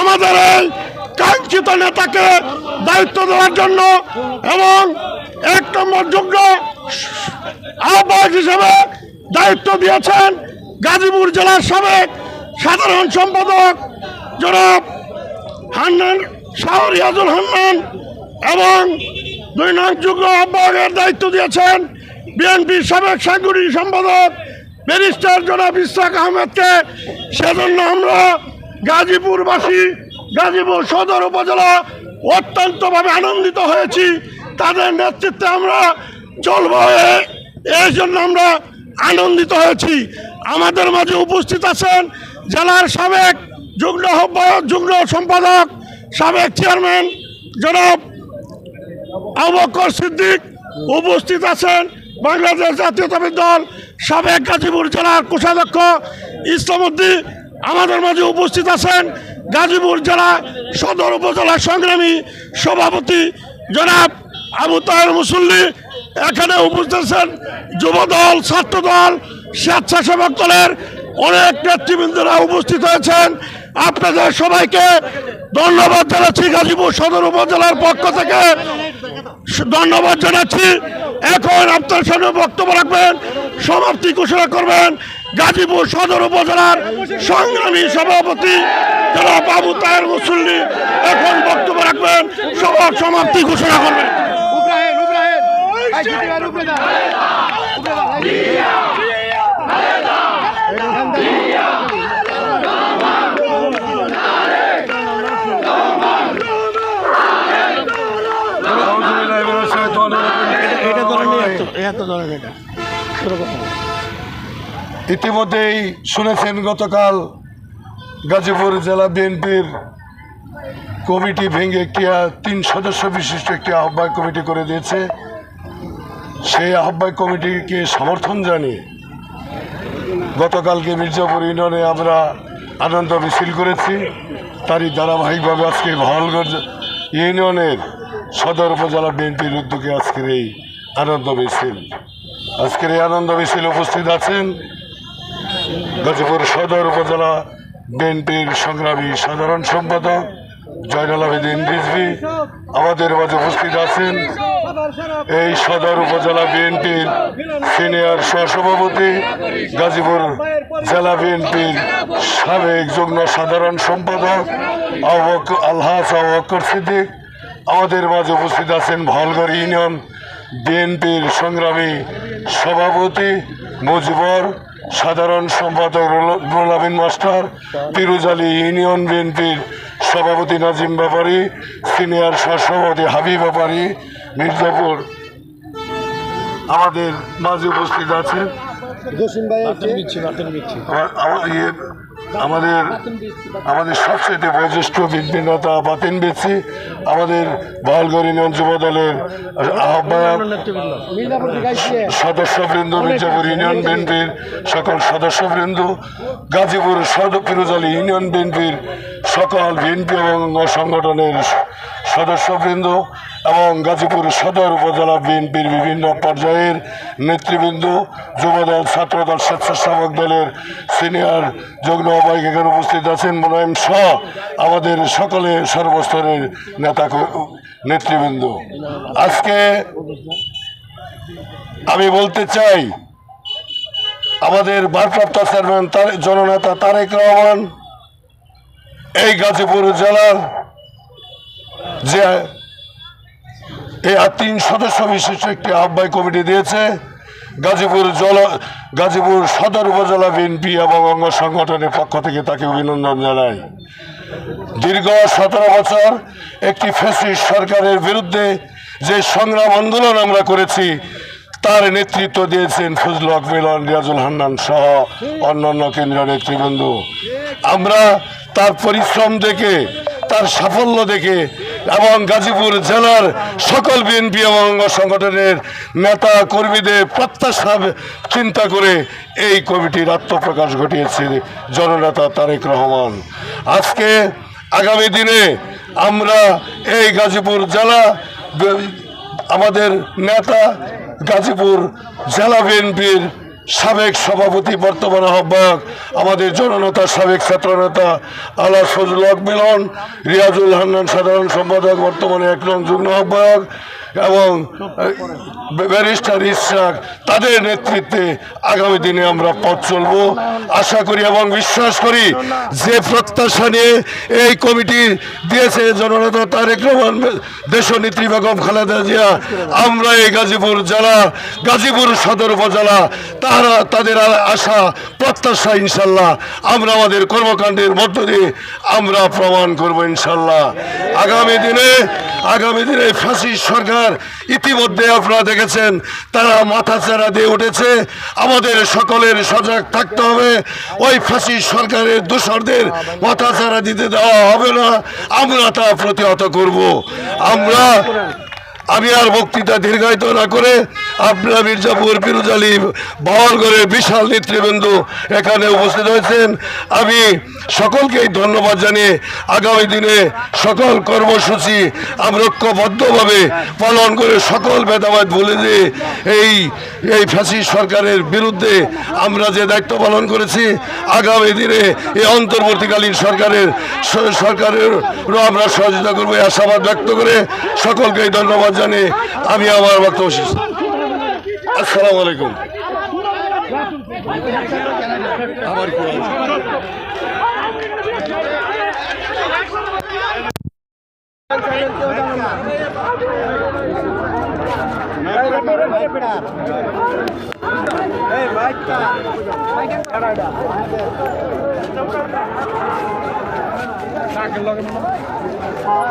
আমাদের এই কাঙ্ক্ষিত নেতাকে দায়িত্ব দেওয়ার জন্য এবং এক নম্বর যোগ্য আহ্বায়ক হিসেবে দায়িত্ব দিয়েছেন গাজীপুর জেলার সাবেক সাধারণ সম্পাদক জনাব হান্নান শাহ রিয়াজুল হান্নান এবং দুই নং যুগ্ম আহ্বায়কের দায়িত্ব দিয়েছেন বিএনপির সাবেক সাংগঠনিক সম্পাদক ব্যারিস্টার জনাব ইসরাক আহমেদকে। সেজন্য আমরা গাজীপুরবাসী, গাজীপুর সদর উপজেলা অত্যন্তভাবে আনন্দিত হয়েছি। তাদের নেতৃত্বে আমরা চলব এই জন্য আমরা আনন্দিত হয়েছি। আমাদের মাঝে উপস্থিত আছেন জেলার সাবেক যুগ্ম আহ্বায়ক, যুগ্ম সম্পাদক, সাবেক চেয়ারম্যান জনাব আবু বকর সিদ্দিক উপস্থিত আছেন। বাংলাদেশ জাতীয়তাবাদী দল সাবেক গাজীপুর জেলার কোষাধ্যক্ষ ইসলামউদ্দিন আমাদের মাঝে উপস্থিত আছেন গাজীপুর জেলা সদর উপজেলা সংগ্রামী সভাপতি জনাব আবু তাহের মুসল্লি। এখানে উপস্থিত আছেন যুবদল, ছাত্রদল, স্বেচ্ছাসেবক দলের অনেক নেতৃবৃন্দরা উপস্থিত হয়েছেন। আপনাদের সবাইকে ধন্যবাদ জানাচ্ছি গাজীপুর সদর উপজেলার পক্ষ থেকে। ধন্যবাদ জানাচ্ছি। এখন আপনার সামনে বক্তব্য রাখবেন, সমাপ্তি ঘোষণা করবেন। গাজীপুর সদর উপজেলার সংগ্রামী সভাপতি যারা বাবু তায়ের মুসল্লি এখন বক্তব্য রাখবেন সবার সমাপ্তি ঘোষণা করবেন. এটা ধরেন এটা ধরেন এটা। ইতিমধ্যেই শুনেছেন, গতকাল গাজীপুর জেলা বিএনপির কমিটি ভেঙে একটি তিন সদস্য বিশিষ্ট একটি আহ্বায়ক কমিটি করে দিয়েছে। সেই আহ্বায়ক কমিটিকে সমর্থন জানিয়ে গতকালকে মির্জাপুর ইউনিয়নে আমরা আনন্দ মিছিল করেছি। তারই ধারাবাহিকভাবে আজকে ভাওয়ালগঞ্জ ইউনিয়নের সদর উপজেলা বিএনপির উদ্যোগে আজকের এই আনন্দ মিছিল। আজকের এই আনন্দ মিছিল উপস্থিত আছেন গাজীপুর সদর উপজেলা বিএনপির সংগ্রামী সাধারণ সম্পাদক জয়নাল আবেদিন রিজভি আমাদের মাঝে উপস্থিত আছেন। এই সদর উপজেলা বিএনপির সিনিয়র সহসভাপতি, গাজীপুর জেলা বিএনপির সাবেক যুগ্ম সাধারণ সম্পাদক আলহাজ আবকর সিদ্দিক, আমাদের মাঝে উপস্থিত আছেন ভালগড় ইউনিয়ন বিএনপির সংগ্রামী সভাপতি মুজিবর সাধারণ সম্পাদক রোলাবিন মাস্টার মাস্টার পিরুজালি ইউনিয়ন বিএনপির সভাপতি নাজিম ব্যাপারী সিনিয়র সহসভাপতি হাবি ব্যাপারী মির্জাপুর। আমাদের মাঝে উপস্থিত আছেন আমাদের আমাদের সবচেয়ে বয়োজ্যেষ্ঠ বিভিন্নতা নেতা বাতিন বেচি আমাদের বালগড় ইউনিয়ন যুব দলের আহ্বায়ক সদস্যবৃন্দ, মির্জাপুর ইউনিয়ন বিএনপির সকল সদস্যবৃন্দ, গাজীপুর সদ ইউনিয়ন বিএনপির সকল বিএনপি এবং সংগঠনের সদস্যবৃন্দ এবং গাজীপুর সদর উপজেলা বিএনপির বিভিন্ন পর্যায়ের নেতৃবৃন্দ, যুবদল, ছাত্রদল, স্বেচ্ছাসেবক দলের সিনিয়র যুগ্ম আহ্বায়ক এখানে উপস্থিত আছেন মোনায়েম সহ আমাদের সকলে সর্বস্তরের নেতা নেতৃবৃন্দ। আজকে আমি বলতে চাই, আমাদের ভারপ্রাপ্ত চেয়ারম্যান জননেতা তারেক রহমান, এই গাজীপুর জেলার যে এই আর তিন সদস্য বিশিষ্ট একটি আহ্বায়ক কমিটি দিয়েছে, গাজীপুর জল, গাজীপুর সদর উপজেলা বিএনপি এবং অঙ্গ সংগঠনের পক্ষ থেকে তাকে অভিনন্দন জানাই। দীর্ঘ সতেরো বছর একটি ফ্যাসিস্ট সরকারের বিরুদ্ধে যে সংগ্রাম আন্দোলন আমরা করেছি, তার নেতৃত্ব দিয়েছেন ফজল হক মিলন রিয়াজুল হান্নান সহ অন্যান্য কেন্দ্রীয় নেতৃবৃন্দ। আমরা তার পরিশ্রম দেখে, তার সাফল্য দেখে এবং গাজীপুর জেলার সকল বিএনপি এবং অঙ্গ সংগঠনের নেতা কর্মীদের প্রত্যাশা চিন্তা করে এই কমিটির আত্মপ্রকাশ ঘটিয়েছে জননেতা তারেক রহমান। আজকে আগামী দিনে আমরা এই গাজীপুর জেলা আমাদের নেতা গাজীপুর জেলা বিএনপির সাবেক সভাপতি বর্তমান আহ্বায়ক, আমাদের জননেতা, সাবেক ছাত্রনেতা আলা সজুল মিলন, রিয়াজুল হান্নান, সাধারণ সম্পাদক, বর্তমানে এক নং যুগ্ম আহ্বায়ক। এবং ব্যারিস্টার ইসরাক তাদের নেতৃত্বে আগামী দিনে আমরা পথ চলব। আশা করি এবং বিশ্বাস করি যে প্রত্যাশা নিয়ে এই কমিটি দিয়েছে জননেতা তারেক রহমান, দেশনেত্রী বেগম খালেদা জিয়া, আমরা এই গাজীপুর জেলা, গাজীপুর সদর উপজেলা, তারা, তাদের আশা, প্রত্যাশা ইনশাল্লাহ, আমরা আমাদের কর্মকাণ্ডের মধ্য দিয়ে আমরা প্রমাণ করব ইনশাল্লাহ। আগামী দিনে আগামী দিনে ফাঁসি সরকার ইতিমধ্যে আপনারা দেখেছেন, তারা মাথা চারা দিয়ে উঠেছে। আমাদের সকলের সজাগ থাকতে হবে। ওই ফাঁসি সরকারের দোষরদের মাথা চারা দিতে দেওয়া হবে না। আমরা তা প্রতিহত করব। আমরা আমি আর বক্তৃতা দীর্ঘায়িত না করে আপনারা মির্জাপুর, ফিরোজ আলী বাওয়ালগড়ের বিশাল নেতৃবৃন্দ এখানে উপস্থিত হয়েছেন। আমি সকলকেই ধন্যবাদ জানিয়ে আগামী দিনে সকল কর্মসূচি আমরা ঐক্যবদ্ধভাবে পালন করে সকল ভেদাভেদ ভুলে দিয়ে এই এই ফ্যাসি সরকারের বিরুদ্ধে আমরা যে দায়িত্ব পালন করেছি, আগামী দিনে এই অন্তর্বর্তীকালীন সরকারের, সরকারেরও আমরা সহযোগিতা করব। আশাবাদ ব্যক্ত করে সকলকেই ধন্যবাদ জানিয়ে আমি আমার বক্তব্য শেষ। আসসালামু আলাইকুম। Thank